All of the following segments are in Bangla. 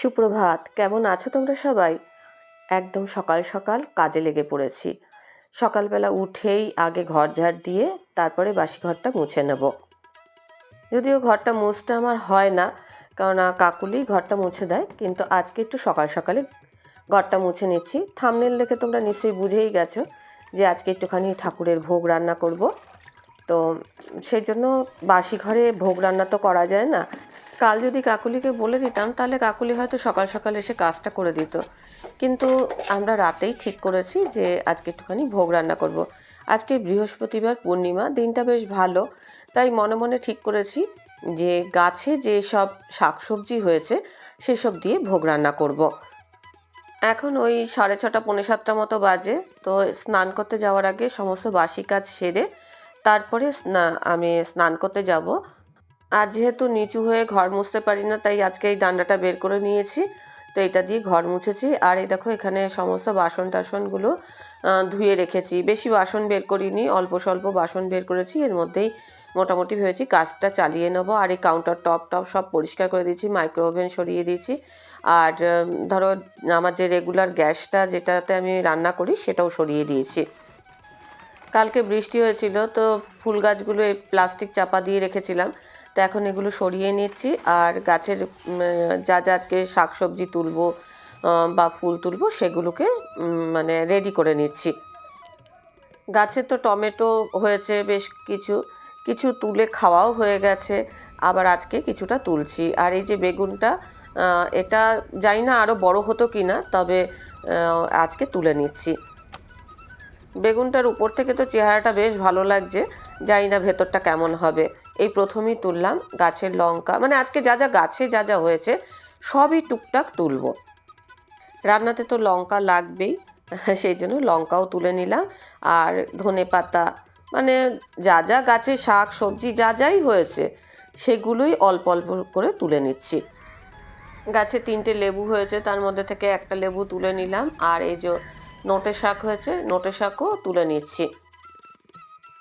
সুপ্রভাত, কেমন আছো তোমরা সবাই? একদম সকাল সকাল কাজে লেগে পড়েছি। সকালবেলা উঠেই আগে ঘর ঝাড় দিয়ে তারপরে বাসি ঘরটা মুছে নেব। যদিও ঘরটা মুছতে আমার হয় না কারণ কাকুলি ঘরটা মুছে দেয়, কিন্তু আজকে একটু সকাল সকালে ঘরটা মুছে নিচ্ছি। থামনেল দেখে তোমরা নিশ্চয়ই বুঝেই গেছো যে আজকে একটুখানি ঠাকুরের ভোগ রান্না করব তো সেই জন্য বাসি ঘরে ভোগ রান্না তো করা যায় না কাল যদি কাকুলিকে বলে দিতাম, তাহলে কাকুলি হয়তো সকাল সকাল এসে কাজটা করে দিত কিন্তু আমরা রাতেই ঠিক করেছি যে আজকে একটুখানি ভোগ রান্না করব। আজকে বৃহস্পতিবার পূর্ণিমা, দিনটা বেশ ভালো তাই মনে মনে ঠিক করেছি যে গাছে যে সব শাকসবজি হয়েছে, সেসব দিয়ে ভোগ রান্না করব। এখন ওই সাড়ে ছটা, পৌনে সাতটা মতো বাজে। তো স্নান করতে যাওয়ার আগে সমস্ত বাসি কাজ সেরে তারপরে আমি স্নান করতে যাব। আর যেহেতু নিচু হয়ে ঘর মুছতে পারি না, তাই আজকে এই ডান্ডাটা বের করে নিয়েছি। তো এটা দিয়ে ঘর মুছেছি। আর এই দেখো, এখানে সমস্ত বাসন টাসনগুলো ধুয়ে রেখেছি। বেশি বাসন বের করিনি, অল্প স্বল্প বাসন বের করেছি। এর মধ্যেই মোটামুটি ভেবেছি কাজটা চালিয়ে নেব। আর এই কাউন্টার টপ টপ সব পরিষ্কার করে দিয়েছি মাইক্রো ওভেন সরিয়ে দিয়েছি। আর ধরো, আমার যে রেগুলার গ্যাসটা যেটাতে আমি রান্না করি সেটাও সরিয়ে দিয়েছি। কালকে বৃষ্টি হয়েছিল, তো ফুল গাছগুলো প্লাস্টিক চাপা দিয়ে রেখেছিলাম। তো এখন এগুলো সরিয়ে নিচ্ছি আর গাছের যা যা আজকে শাকসবজি তুলবো বা ফুল তুলবো সেগুলোকে মানে রেডি করে নিচ্ছি। গাছে তো টমেটো হয়েছে বেশ কিছু কিছু তুলে খাওয়াও হয়ে গেছে, আবার আজকে কিছুটা তুলছি। আর এই যে বেগুনটা এটা জানি না আরও বড় হতো কি না তবে আজকে তুলে নিচ্ছি। বেগুনটার উপর থেকে তো চেহারাটা বেশ ভালো লাগছে, জানি না ভেতরটা কেমন হবে। এই প্রথমেই তুললাম গাছের লঙ্কা মানে আজকে যা যা গাছে যা যা হয়েছে, সবই টুকটাক তুলব। রান্নাতে তো লঙ্কা লাগবেই, সেই জন্য লঙ্কাও তুলে নিলাম, আর ধনে পাতা মানে যা যা গাছে শাক, সবজি যা যাই হয়েছে, সেগুলোই অল্প অল্প করে তুলে নিচ্ছি। গাছে তিনটে লেবু হয়েছে, তার মধ্যে থেকে একটা লেবু তুলে নিলাম। আর এই যে নোটে শাক হয়েছে, নোটে শাকও তুলে নিচ্ছি।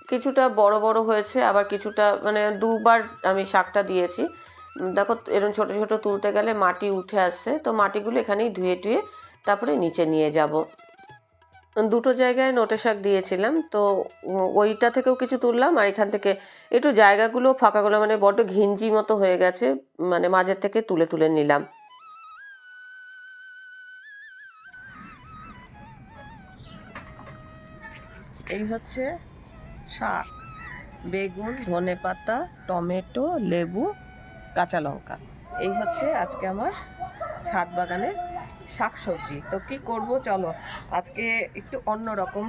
কিছুটা বড় বড় হয়েছে, আবার কিছুটা মানে দুবার আমি শাকটা দিয়েছি। দেখো এরকম ছোট ছোট তুলতে গেলে মাটি উঠে আসছে, তো মাটিগুলো এখানেই ধুয়ে টুয়ে তারপরে নিচে নিয়ে যাব। দুটো জায়গায় নোটে শাক দিয়েছিলাম, তো ওইটা থেকেও কিছু তুললাম, আর এখান থেকে একটু জায়গাগুলো ফাঁকাগুলো মানে বড্ড ঘিঞ্জি মতো হয়ে গেছে মানে মাঝের থেকে তুলে তুলে নিলাম। এই হচ্ছে শাক বেগুন ধনে পাতা টমেটো লেবু কাঁচা লঙ্কা। এই হচ্ছে আজকে আমার ছাদ বাগানের শাক সবজি তো কি করব চলো আজকে একটু অন্য রকম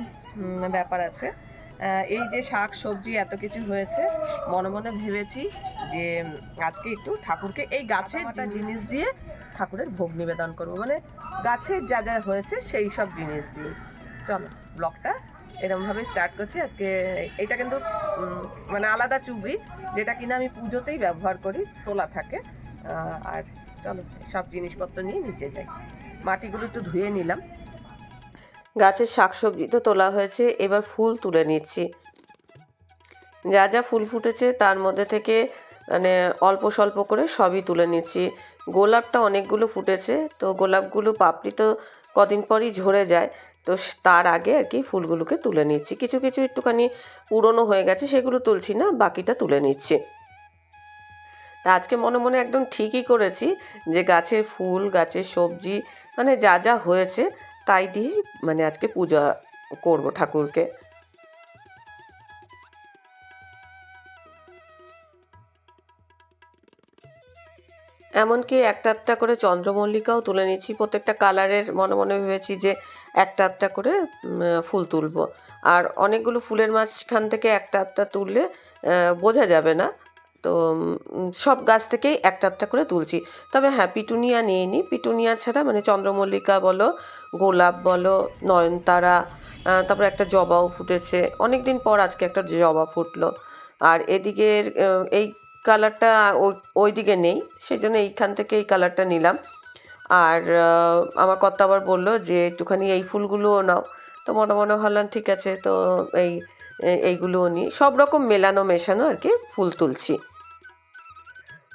ব্যাপার আছে। এই যে শাক সবজি এত কিছু হয়েছে মনে মনে ভেবেছি যে আজকে একটু ঠাকুরকে এই গাছের যে জিনিস দিয়ে ঠাকুরের ভোগ নিবেদন করব। মানে গাছের যা যা হয়েছে সেই সব জিনিস দিয়ে। চলো ব্লগটা এরমভাবে স্টার্ট করছি। আজকে এটা কিন্তু মানে আলাদা চুবড়ি যেটা কিনা আমি পুজোতেই ব্যবহার করি, তোলা থাকে। আর চলো, সব জিনিসপত্র নিয়ে নিচে যাই। মাটিগুলো একটু ধুয়ে নিলাম। গাছের শাকসবজি তো তোলা হয়েছে, এবার ফুল তুলে নিচ্ছি। যা যা ফুল ফুটেছে, তার মধ্যে থেকে মানে অল্প স্বল্প করে সবই তুলে নিচ্ছি। গোলাপটা অনেকগুলো ফুটেছে, তো গোলাপগুলো পাপড়ি তো কদিন পরই ঝরে যায়। তো তার আগে আর কি ফুলগুলোকে তুলে নিচ্ছি। কিছু কিছু একটুখানি পুরনো হয়ে গেছে, সেগুলো তুলছি না, বাকিটা তুলে নিচ্ছি। তা আজকে মনে মনে একদম ঠিকই করেছি যে গাছের ফুল, গাছের সবজি মানে যা যা হয়েছে তাই দিয়ে মানে আজকে পূজা করব ঠাকুরকে। এমনকি একটা একটা করে চন্দ্রমল্লিকাও তুলে নিচ্ছি। প্রত্যেকটা কালারের মনে মনে ভেবেছি যে একটা একটা করে ফুল তুলব। আর অনেকগুলো ফুলের মাঝখান থেকে একটা একটা তুললে বোঝা যাবে না। তো সব গাছ থেকেই একটা একটা করে তুলছি। তবে হ্যাঁ পিটুনিয়া নিয়ে নিই পিটুনিয়া ছাড়া মানে চন্দ্রমল্লিকা বলো, গোলাপ বলো, নয়নতারা তারপর একটা জবাও ফুটেছে। অনেক দিন পর আজকে একটা জবা ফুটলো। আর এদিকের এই কালারটা ওই দিকে নেই। সেই জন্য এইখান থেকে এই কালারটা নিলাম। আর আমার কর্তা আবার বলল যে, একটুখানি এই ফুলগুলোও নাও। তো মনে মনে ভাবলাম, ঠিক আছে। তো এই এইগুলোও নিই। সব রকম মেলানো, মেশানো আর কি ফুল তুলছি।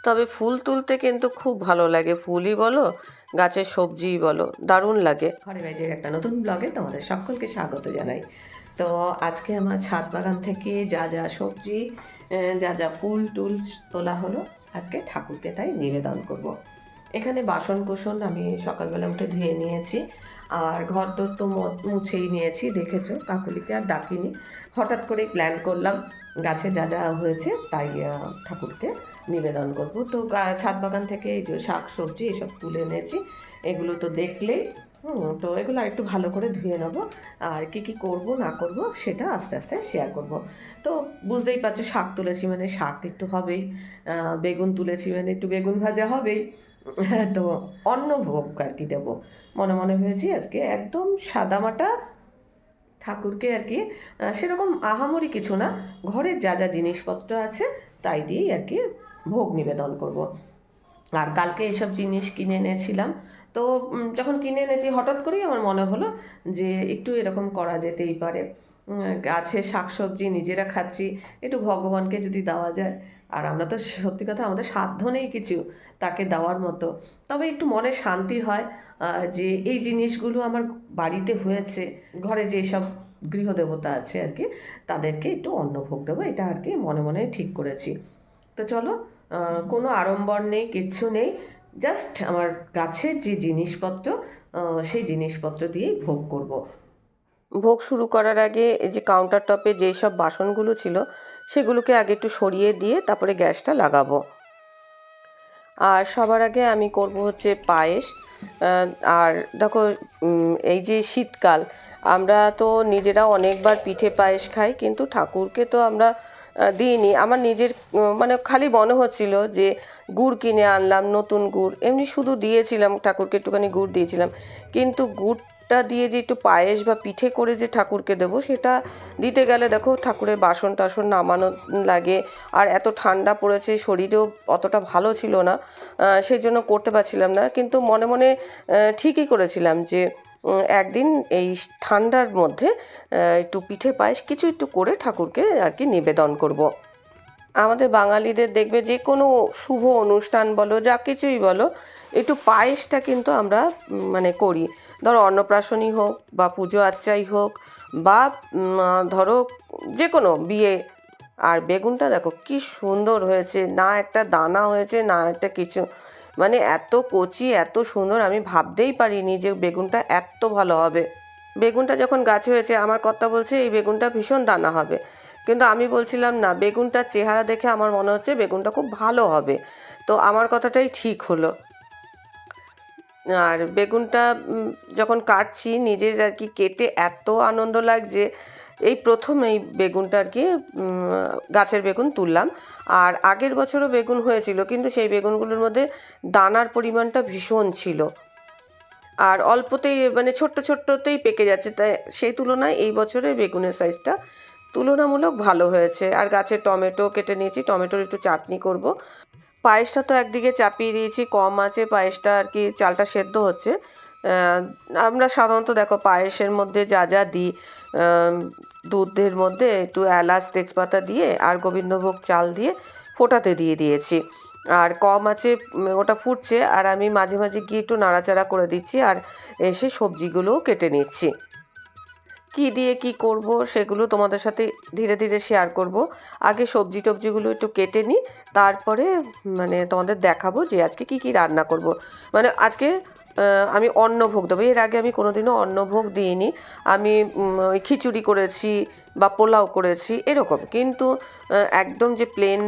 তবে ফুল তুলতে কিন্তু খুব ভালো লাগে। ফুলই বলো, গাছের সবজিই বলো, দারুণ লাগে। ঘরে বাইরের একটা নতুন ব্লগে তোমাদের সকলকে স্বাগত জানাই। তো আজকে আমার ছাদ বাগান থেকে যা যা সবজি যা যা ফুল, টুল তোলা হলো, আজকে ঠাকুরকে তাই নিবেদন করব। এখানে বাসন কোসন আমি সকালবেলা উঠে ধুয়ে নিয়েছি। আর ঘর দোর তো মুছেই নিয়েছি, দেখেছ? কাকুলিকে আর ডাকিনি। হঠাৎ করেই প্ল্যান করলাম, গাছে যা যা হয়েছে তাই ঠাকুরকে নিবেদন করব। তো ছাদ বাগান থেকে এই যে শাক সবজি এসব তুলে এনেছি। এগুলো তো দেখলেই তো এগুলো একটু ভালো করে ধুয়ে নেব। আর কি কি করব, না করব, সেটা আস্তে আস্তে শেয়ার করব। তো বুঝতেই পারছ, শাক তুলেছি মানে শাক একটু হবেই। বেগুন তুলেছি মানে একটু বেগুন ভাজা হবেই। তো অন্ন ভোগ আর কি দেবো। মনে মনে ভেবেছি আজকে একদম সাদামাটা ঠাকুরকে আর কি সেরকম আহামরি কিছু না ঘরের যা যা জিনিসপত্র আছে তাই দিয়েই আর কি ভোগ নিবেদন করব। আর কালকে এসব জিনিস কিনে এনেছিলাম। তো যখন কিনে এনেছি, হঠাৎ করেই আমার মনে হলো যে একটু এরকম করা যেতেই পারে। গাছে শাকসবজি, নিজেরা খাচ্ছি, একটু ভগবানকে যদি দেওয়া যায়। আর আমরা তো সত্যি কথা আমাদের সাধ্য নেই কিছু তাকে দেওয়ার মতো তবে একটু মনে শান্তি হয় যে এই জিনিসগুলো আমার বাড়িতে হয়েছে, ঘরে যে সব গৃহদেবতা আছে আর কি, তাদেরকে একটু অন্নভোগ দেবো, এটা আর কি মনে মনে ঠিক করেছি তো চলো কোনো আড়ম্বর নেই, কিচ্ছু নেই, জাস্ট আমার গাছের যে জিনিসপত্র সেই জিনিসপত্র দিয়েই ভোগ করব। ভোগ শুরু করার আগে এই যে কাউন্টার টপে যেই সব বাসনগুলো ছিল সেগুলোকে আগে একটু সরিয়ে দিয়ে তারপরে গ্যাসটা লাগাবো। আর সবার আগে আমি করব হচ্ছে পায়েস। আর দেখো এই যে শীতকাল, আমরা তো নিজেরা অনেকবার পিঠে পায়েস খাই, কিন্তু ঠাকুরকে তো আমরা দিইনি। আমার নিজের মানে খালি মনে হচ্ছিল যে গুড় কিনে আনলাম, নতুন গুড়। এমনি শুধু দিয়েছিলাম, ঠাকুরকে একটুখানি গুড় দিয়েছিলাম। কিন্তু গুড়টা দিয়ে যে একটু পায়েস বা পিঠে করে যে ঠাকুরকে দেবো, সেটা দিতে গেলে দেখো ঠাকুরের বাসন টাসন নামানো লাগে। আর এত ঠান্ডা পড়েছে, শরীরেও অতটা ভালো ছিল না সেই জন্য করতে পারছিলাম না। কিন্তু মনে মনে ঠিকই করেছিলাম যে একদিন এই ঠান্ডার মধ্যে একটু পিঠে পায়েস কিছু একটু করে ঠাকুরকে আর কি নিবেদন করব। আমাদের বাঙালিদের দেখবে যে কোনো শুভ অনুষ্ঠান বলো, যা কিছুই বলো, একটু পায়েসটা কিন্তু আমরা মানে করি। ধরো অন্নপ্রাশনই হোক বা পুজো আচ্চাই হোক বা ধরো যে কোনো বিয়ে। আর বেগুনটা দেখো কি সুন্দর হয়েছে, না একটা দানা হয়েছে, না একটা কিছু। মানে এত কচি, এত সুন্দর, আমি ভাবতেই পারিনি যে বেগুনটা এত ভালো হবে। বেগুনটা যখন গাছে হয়েছে, আমার কথা বলছে, এই বেগুনটা ভীষণ দানা হবে। কিন্তু আমি বলছিলাম, না, বেগুনটার চেহারা দেখে আমার মনে হচ্ছে বেগুনটা খুব ভালো হবে। তো আমার কথাটাই ঠিক হলো। আর বেগুনটা যখন কাটছি নিজের আর কি কেটে এত আনন্দ লাগছে। এই প্রথম এই বেগুনটা আর কি গাছের বেগুন তুললাম। আর আগের বছরও বেগুন হয়েছিল, কিন্তু সেই বেগুনগুলোর মধ্যে দানার পরিমাণটা ভীষণ ছিল। আর অল্পতেই মানে ছোট্ট ছোট্টতেই পেকে যাচ্ছে, তাই সেই তুলনায় এই বছরে বেগুনের সাইজটা তুলনামূলক ভালো হয়েছে। আর গাছে টমেটো কেটে নিয়েছি, টমেটোর একটু চাটনি করব। পায়েসটা তো একদিকে চাপিয়ে দিয়েছি, কম আছে, পায়েসটা আর কি চালটা সেদ্ধ হচ্ছে। আমরা সাধারণত দেখো পায়েসের মধ্যে যা যা দিই দুধের মধ্যে একটু এলাচ, তেজপাতা দিয়ে আর গোবিন্দভোগ চাল দিয়ে ফোটাতে দিয়ে দিয়েছি। আর কম আছে ওটা ফুটছে আর আমি মাঝে মাঝে গিয়ে একটু নাড়াচাড়া করে দিচ্ছি আর এসে সবজিগুলোও কেটে নিচ্ছি। কি দিয়ে কি করব সেগুলো তোমাদের সাথে ধীরে ধীরে শেয়ার করব। আগে সবজি টবজিগুলো একটু কেটে নিই, তারপরে মানে তোমাদের দেখাবো যে আজকে কি কি রান্না করব। মানে আজকে আমি অন্নভোগ দেবো। এর আগে আমি কোনোদিনও অন্নভোগ দিইনি। আমি ওই খিচুড়ি করেছি বা পোলাও করেছি, এরকম। কিন্তু একদম যে প্লেন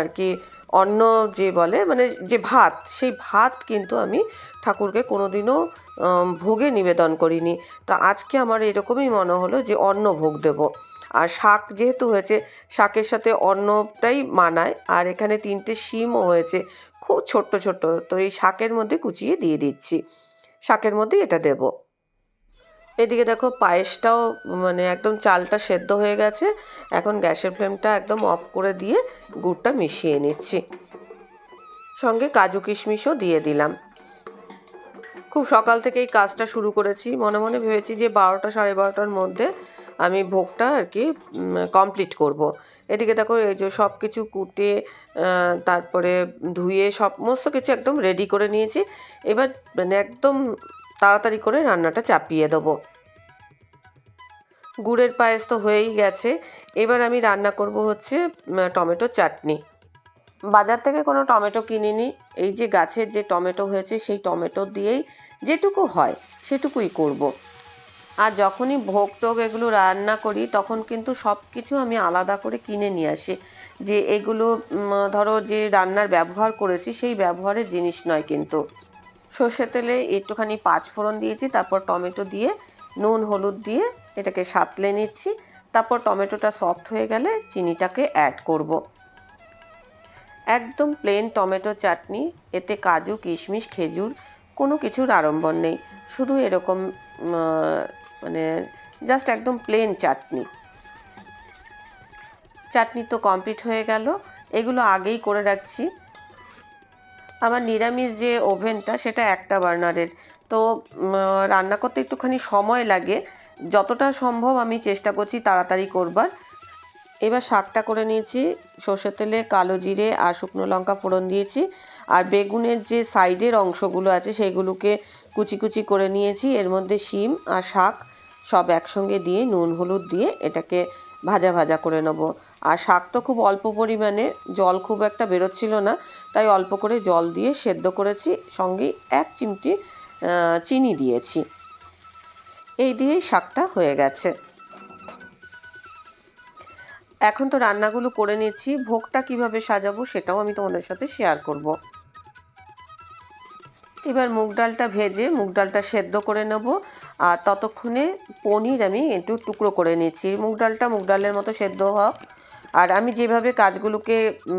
আর কি অন্ন যে বলে মানে যে ভাত, সেই ভাত কিন্তু আমি ঠাকুরকে কোনোদিনও ভোগে নিবেদন করিনি। তা আজকে আমার এরকমই মনে হলো যে অন্ন ভোগ দেব। আর শাক যেহেতু হয়েছে, শাকের সাথে অন্নটাই মানায়, আর এখানে তিনটে শিমও হয়েছে, খুব ছোট্ট ছোট্ট, তো এই শাকের মধ্যে কুচিয়ে দিয়ে দিচ্ছি। শাকের মধ্যে এটা দেব। এদিকে দেখো পায়েসটাও মানে একদম চালটা সেদ্ধ হয়ে গেছে। এখন গ্যাসের ফ্লেমটা একদম অফ করে দিয়ে গুড়টা মিশিয়ে নিচ্ছি। সঙ্গে কাজু কিশমিশও দিয়ে দিলাম। খুব সকাল থেকেই কাজটা শুরু করেছি। মনে মনে ভেবেছি যে বারোটা সাড়ে বারোটার মধ্যে আমি ভোগটা আর কি কমপ্লিট করব। এদিকে দেখো এই যে সব কিছু কুটে তারপরে ধুয়ে সমস্ত কিছু একদম রেডি করে নিয়েছি। এবার মানে একদম তাড়াতাড়ি করে রান্নাটা চাপিয়ে দেবো। গুড়ের পায়েস তো হয়েই গেছে। এবার আমি রান্না করব হচ্ছে টমেটো চাটনি। বাজার থেকে কোনো টমেটো কিনিনি। এই যে গাছের যে টমেটো হয়েছে, সেই টমেটো দিয়েই যেটুকু হয়, সেটুকুই করব। আর যখনই ভোগ টোগ এগুলো রান্না করি, তখন কিন্তু সব কিছু আমি আলাদা করে কিনে নিয়ে আসি। যে এগুলো ধরো যে রান্নার ব্যবহার করেছি, সেই ব্যবহারের জিনিস নয় কিন্তু। সর্ষে তেলে একটুখানি পাঁচ ফোড়ন দিয়েছি, তারপর টমেটো দিয়ে, নুন, হলুদ দিয়ে এটাকে সাতলে নিচ্ছি, তারপর টমেটোটা সফট হয়ে গেলে চিনিটাকে অ্যাড করব। একদম প্লেন টমেটো চাটনি, এতে কাজু, কিশমিশ, খেজুর, কোনো কিছুর আড়ম্বর নেই, শুধু এরকম মানে জাস্ট একদম প্লেন চাটনি চাটনি তো কমপ্লিট হয়ে গেল, এগুলো আগেই করে রাখছি আমার নিরামিষ যে ওভেনটা, সেটা একটা বার্নারের। তো রান্না করতে একটুখানি সময় লাগে। যতটা সম্ভব আমি চেষ্টা করছি তাড়াতাড়ি করবার। এবার শাকটা করে নিয়েছি, সর্ষের তেলে কালো জিরে আর শুকনো লঙ্কা ফোড়ন দিয়েছি। আর বেগুনের যে সাইডের অংশগুলো আছে, সেগুলোকে কুচি কুচি করে নিয়েছি। এর মধ্যে শিম আর শাক সব একসঙ্গে দিয়ে, নুন, হলুদ দিয়ে এটাকে ভাজা ভাজা করে নেব। আর শাক তো খুব অল্প পরিমাণে, জল খুব একটা বেরোচ্ছিল না। তাই অল্প করে জল দিয়ে সেদ্ধ করেছি, সঙ্গে এক চিমটি চিনি দিয়েছি। এই দিয়েই শাকটা হয়ে গেছে। এখন তো রান্নাগুলো করে নিচ্ছি। ভোগটা কীভাবে সাজাবো সেটাও আমি তোমাদের সাথে শেয়ার করব। এবার মুগ ডালটা ভেজে মুগ ডালটা সেদ্ধ করে নেব। আর ততক্ষণে পনির আমি একটু টুকরো করে নিচ্ছি। মুগ ডালটা মুগ ডালের মতো সেদ্ধ হোক আর আমি যেভাবে কাজগুলোকে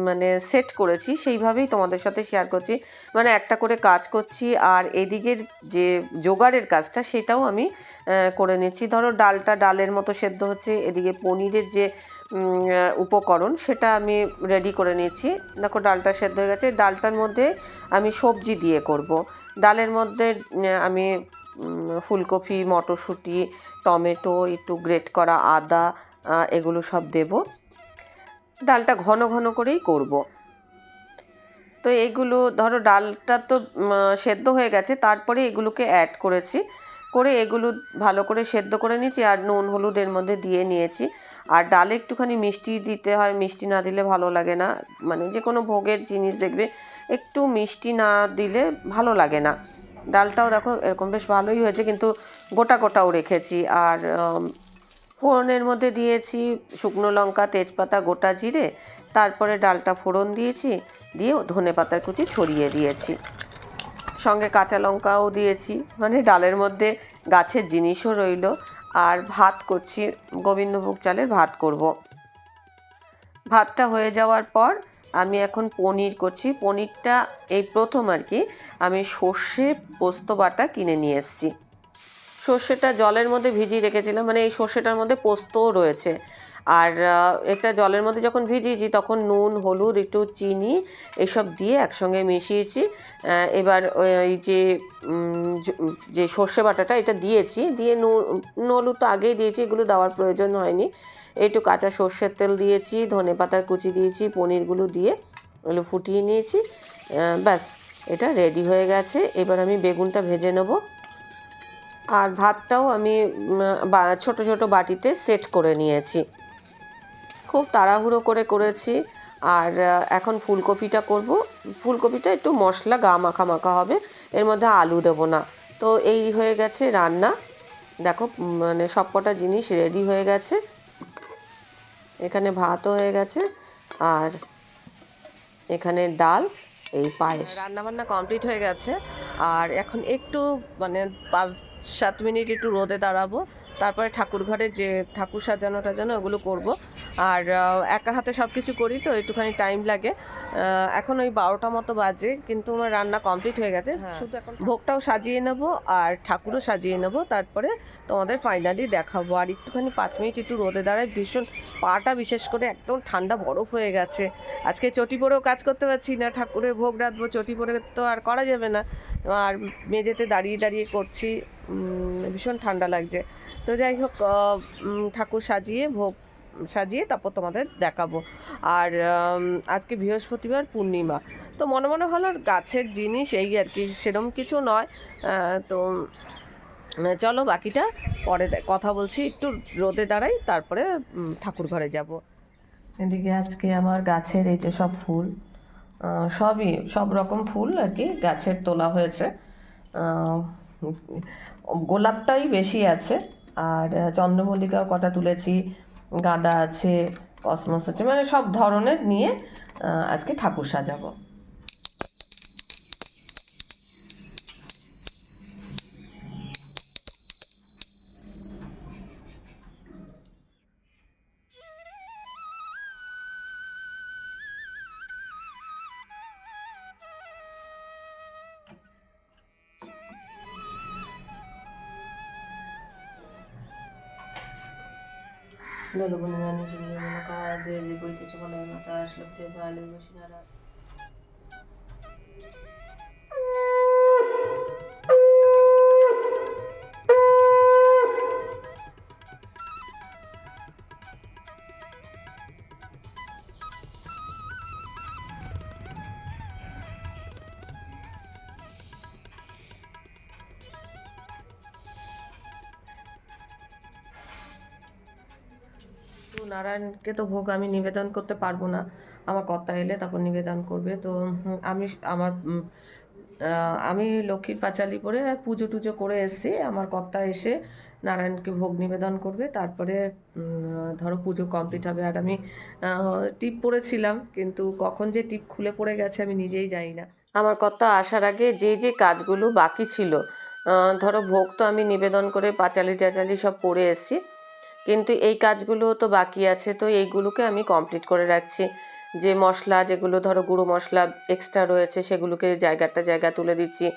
মানে সেট করেছি, সেইভাবেই তোমাদের সাথে শেয়ার করছি। মানে একটা করে কাজ করছি আর এদিকের যে জোগাড়ের কাজটা, সেটাও আমি করে নিচ্ছি। ধরো ডালটা ডালের মতো সেদ্ধ হচ্ছে, এদিকে পনিরের যে উপকরণ, সেটা আমি রেডি করে নিচ্ছি। দেখো ডালটা সেদ্ধ হয়ে গেছে। ডালটার মধ্যে আমি সবজি দিয়ে করব। ডালের মধ্যে আমি ফুলকপি, মটরশুঁটি, টমেটো, একটু গ্রেট করা আদা এগুলো সব দেব। ডালটা ঘন ঘন করেই করব। তো এইগুলো ধরো ডালটা তো সেদ্ধ হয়ে গেছে, তারপরে এগুলোকে অ্যাড করেছি। করে এগুলো ভালো করে সেদ্ধ করে নিয়েছি আর নুন হলুদ এর মধ্যে দিয়ে নিয়েছি। আর ডালে একটুখানি মিষ্টি দিতে হয়, মিষ্টি না দিলে ভালো লাগে না। মানে যে কোনো ভোগের জিনিস দেখবে, একটু মিষ্টি না দিলে ভালো লাগে না। ডালটাও দেখো এরকম বেশ ভালোই হয়েছে, কিন্তু গোটা গোটাও রেখেছি। আর ফোড়নের মধ্যে দিয়েছি শুকনো লঙ্কা, তেজপাতা, গোটা জিরে, তারপরে ডালটা ফোড়ন দিয়েছি, দিয়ে ধনে পাতার কুচি ছড়িয়ে দিয়েছি। সঙ্গে কাঁচা লঙ্কাও দিয়েছি মানে ডালের মধ্যে গাছের জিনিসও রইল। আর ভাত করছি, গোবিন্দভোগ চালের ভাত করব। ভাতটা হয়ে যাওয়ার পর আমি এখন পনির করছি। পনিরটা এই প্রথম আর কি আমি সর্ষে পোস্ত বাটা কিনে নিয়ে এসেছি। সর্ষেটা জলের মধ্যে ভিজিয়ে রেখেছিলাম মানে এই সর্ষেটার মধ্যে পোস্তও রয়েছে। আর এটা জলের মধ্যে যখন ভিজিয়েছি তখন নুন, হলুদ, একটু চিনি এসব দিয়ে একসঙ্গে মিশিয়েছি। এবার ওই যে যে সর্ষে বাটাটা এটা দিয়েছি, দিয়ে নুন হলুদ তো আগেই দিয়েছি, এগুলো দেওয়ার প্রয়োজন হয়নি। একটু কাঁচা সর্ষের তেল দিয়েছি, ধনে পাতার কুচি দিয়েছি, পনিরগুলো দিয়ে ওগুলো ফুটিয়ে নিয়েছি। ব্যাস, এটা রেডি হয়ে গেছে। এবার আমি বেগুনটা ভেজে নেব। আর ভাতটাও আমি ছোট ছোট বাটিতে সেট করে নিয়েছি। খুব তাড়াহুড়ো করে করেছি। আর এখন ফুলকপিটা করব। ফুলকপিটা একটু মশলা গা মাখা মাখা হবে, এর মধ্যে আলু দেবো না। তো এই হয়ে গেছে রান্না। দেখো মানে সবকটা জিনিস রেডি হয়ে গেছে। এখানে ভাতও হয়ে গেছে। আর এখানে ডাল, এই পায়েস। রান্না বান্না কমপ্লিট হয়ে গেছে। আর এখন একটু মানে পাঁচ সাত মিনিট একটু রোদে দাঁড়াবো, তারপরে ঠাকুর ঘরে যে ঠাকুর সাজানো টাজানো ওগুলো করব। আর একা হাতে সব কিছু করি তো একটুখানি টাইম লাগে। এখন ওই বারোটা মতো বাজে কিন্তু আমার রান্না কমপ্লিট হয়ে গেছে। শুধু এখন ভোগটাও সাজিয়ে নেব আর ঠাকুরও সাজিয়ে নেব। তারপরে তোমাদের ফাইনালি দেখাবো। আর একটুখানি পাঁচ মিনিট একটু রোদে দাঁড়ায় ভীষণ পাটা বিশেষ করে একদম ঠান্ডা বরফ হয়ে গেছে। আজকে চটি পরেও কাজ করতে পারছি না ঠাকুরের ভোগ রাঁধবো চটি পরে তো আর করা যাবে না। আর মেঝেতে দাঁড়িয়ে দাঁড়িয়ে করছি ভীষণ ঠান্ডা লাগছে। তো যাই হোক ঠাকুর সাজিয়ে ভোগ সাজিয়ে তারপর তোমাদের দেখাবো। আর আজকে বৃহস্পতিবার পূর্ণিমা। তো মনে মনে হলো গাছের জিনিস এই আর কি, সেরম কিছু নয়। তো চলো বাকিটা পরে কথা বলছি, একটু রোদে দাঁড়াই, তারপরে ঠাকুর ঘরে যাব। এদিকে আজকে আমার গাছের এই যে সব ফুল সবই, সব রকম ফুল আর কি গাছের তোলা হয়েছে। গোলাপটাই বেশি আছে, আর, চন্দ্রমল্লিকাও কটা তুলেছি গাঁদা আছে কসমস আছে মানে সব ধরনের নিয়ে আজকে ঠাকুর সাজাবো। ললবনিগানি সুবিধাজনক কাজে বইতে চলে না মাথা আসলে ভালো বসিনারা তো নারায়ণকে তো ভোগ আমি নিবেদন করতে পারব না। আমার কর্তা এলে তারপর নিবেদন করবে। তো আমি আমার আমি লক্ষ্মীর পাঁচালি পরে পুজো টুজো করে এসেছি। আমার কর্তা এসে নারায়ণকে ভোগ নিবেদন করবে। তারপরে ধরো পুজো কমপ্লিট হবে। আর আমি টিপ পরেছিলাম, কিন্তু কখন যে টিপ খুলে পড়ে গেছে আমি নিজেই জানি না। আমার কর্তা আসার আগে যে যে কাজগুলো বাকি ছিল ধরো ভোগ তো আমি নিবেদন করে পাঁচালি টাচালি সব পরে এসেছি। কিন্তু এই কাজগুলো তো বাকি আছে, তো এইগুলোকে আমি কমপ্লিট করে রাখছি। যে মশলা, যেগুলো ধরো গুঁড়ো মশলা এক্সট্রা রয়েছে, সেগুলোকে জায়গাটা জায়গা তুলে দিচ্ছি।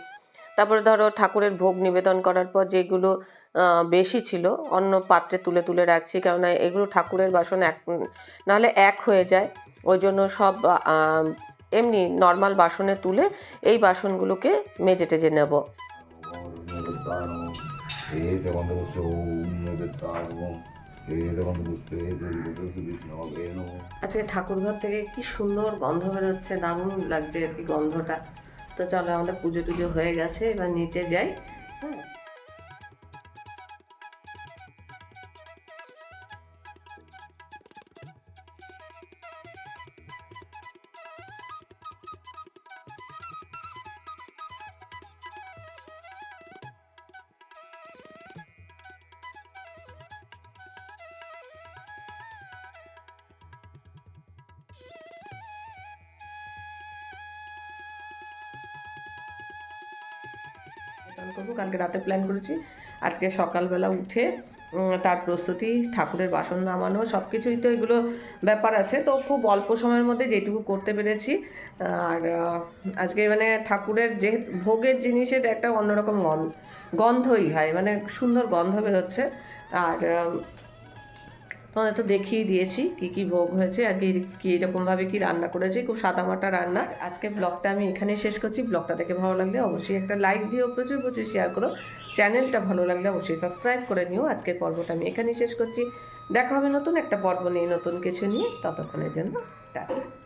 তারপরে ধরো ঠাকুরের ভোগ নিবেদন করার পর যেগুলো বেশি ছিল, অন্য পাত্রে তুলে তুলে রাখছি। কেননা এগুলো ঠাকুরের বাসন এক, নাহলে এক হয়ে যায়। ওই জন্য সব এমনি নর্মাল বাসনে তুলে এই বাসনগুলোকে মেজে টেজে নেব। আজকে আচ্ছা, ঠাকুরঘর থেকে কি সুন্দর গন্ধ বেরোচ্ছে? দারুণ লাগছে আর কি গন্ধটা। তো চলো, আমাদের পুজো টুজো হয়ে গেছে, এবার নিচে যাই। রাতে প্ল্যান করেছি। আজকে সকালবেলা উঠে তার প্রস্তুতি, ঠাকুরের বাসন নামানো সব কিছুই তো এগুলো ব্যাপার আছে। তো খুব অল্প সময়ের মধ্যে যেটুকু করতে পেরেছি। আর আজকে মানে ঠাকুরের যে, ভোগের জিনিসের একটা অন্যরকম গন্ধ গন্ধই হয়। মানে সুন্দর গন্ধ বেরোচ্ছে। আর তোমাদের তো দেখিয়ে দিয়েছি কি কি ভোগ হয়েছে আর কি কীরকমভাবে কি রান্না করেছি, খুব সাদামাটা রান্না। আজকে ব্লগটা আমি এখানেই শেষ করছি। ব্লগটা দেখে ভালো লাগলে অবশ্যই একটা লাইক দিও, প্রচুর প্রচুর শেয়ার করো। চ্যানেলটা ভালো লাগলে অবশ্যই সাবস্ক্রাইব করে নিও। আজকের পর্বটা আমি এখানেই শেষ করছি। দেখা হবে নতুন একটা পর্ব নিয়ে, নতুন কিছু নিয়ে। ততক্ষণের জন্য টাটা।